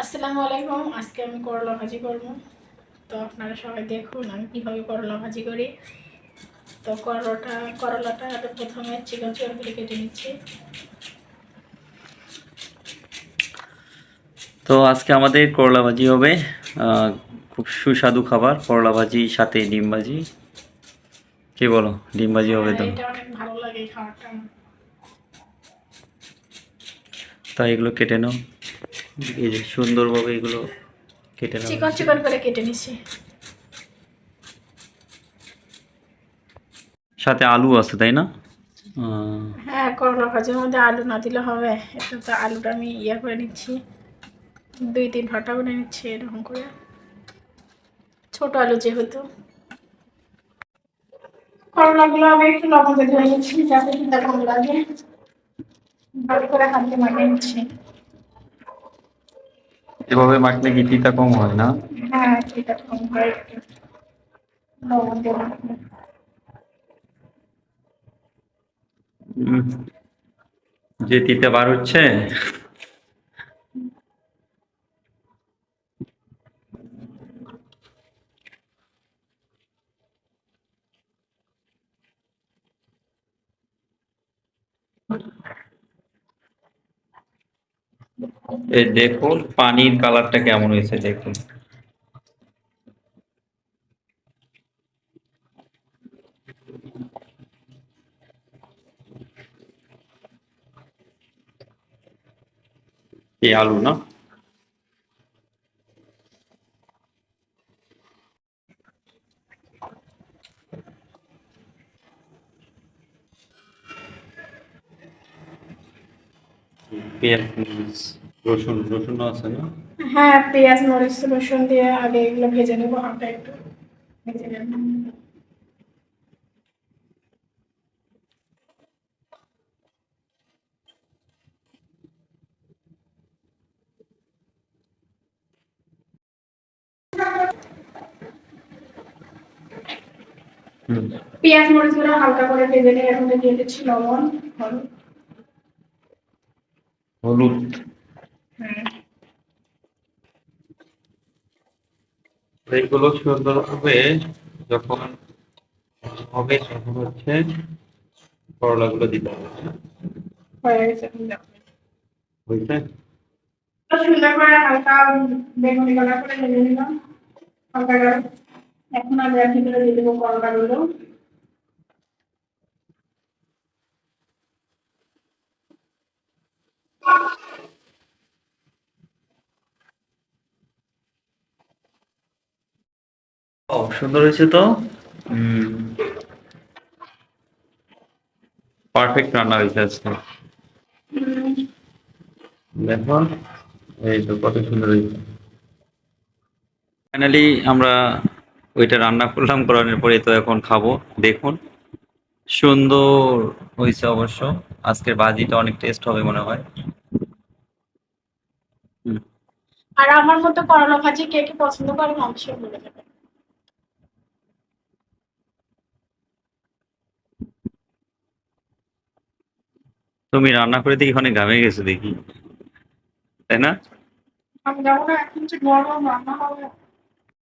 আসসালামু আলাইকুম। আজকে আমি করলা ভাজি করব। তো আপনারা সবাই দেখুন আমি কীভাবে করলা ভাজি করি। তো করলাটা করলাটা প্রথমে চিকন চিকন করে কেটে নিচ্ছি। তো আজকে আমাদের করলা ভাজি হবে খুব সুস্বাদু খাবার করলা ভাজি সাথে ডিম ভাজি। কি বলো ডিম ভাজি হবে তো? হ্যাঁ, ভালো লাগে তাই এগুলো কেটে নাও। এই যে সুন্দরভাবে এগুলো কেটে নাও চিকন চিকন করে কেটে নিচ্ছি। সাথে আলু আছে তাই না? হ্যাঁ করলা ভাজির মধ্যে আলু না দিলে হবে। এটা তো আলুটা আমি ইয়ে করে নিচ্ছি। দুই তিন ফাটা করে নিচ্ছি এরকম করে। ছোট আলু যেহেতু। করলাগুলো আমি একটু লবণ দিয়ে ধুয়ে নিচ্ছি যাতে লাগে। ভালো করে হাতে মাখিয়ে নিচ্ছি। এভাবে মাখলে কি তিতা কম হয় না? হ্যাঁ কম লবণ যে তিতা বার হচ্ছে এই দেখুন পানির কালারটা কেমন হয়েছে দেখুন। এই আলু না? পেঁয়াজ মরিচ, রসুন রসুনও আছে না? হ্যাঁ পেঁয়াজ মরিচ রসুন দিয়ে আগে এগুলো ভেজে নেব হালকা একটু ভেজে নেব। পেঁয়াজ মরিচগুলো হালকা করে ভেজে নিয়ে এখন দিয়ে দিচ্ছি লবণ হলুদ। হলুদ। এইগুলো সুন্দর হবে যখন হবে তখন হচ্ছে করলাগুলো দিতে হবে। হয়ে তো সুন্দর করে হালকা বেগুনি কালার করে ভেজে নিলাম। হালকা এখন আমি ভিতরে দিয়ে দেবো করলাগুলো সুন্দর হয়েছে তো? পারফেক্ট রান্না হয়েছে আজকে। দেখো, এই তো কত সুন্দর হয়েছে। ফাইনালি আমরা ওইটা রান্না করলাম, করানোর পরে তো এখন খাব, দেখুন। সুন্দর হয়েছে অবশ্য। আজকের ভাজিটা অনেক টেস্ট হবে মনে হয়। আর আমার মতো করলা ভাজি কে কে পছন্দ করে অবশ্যই বলে দেবেন তুমি রান্না করে দেখি অনেক ঘামে গেছো দেখি। তাই না? আমি যাব না এখন যে গরম রান্না হবে।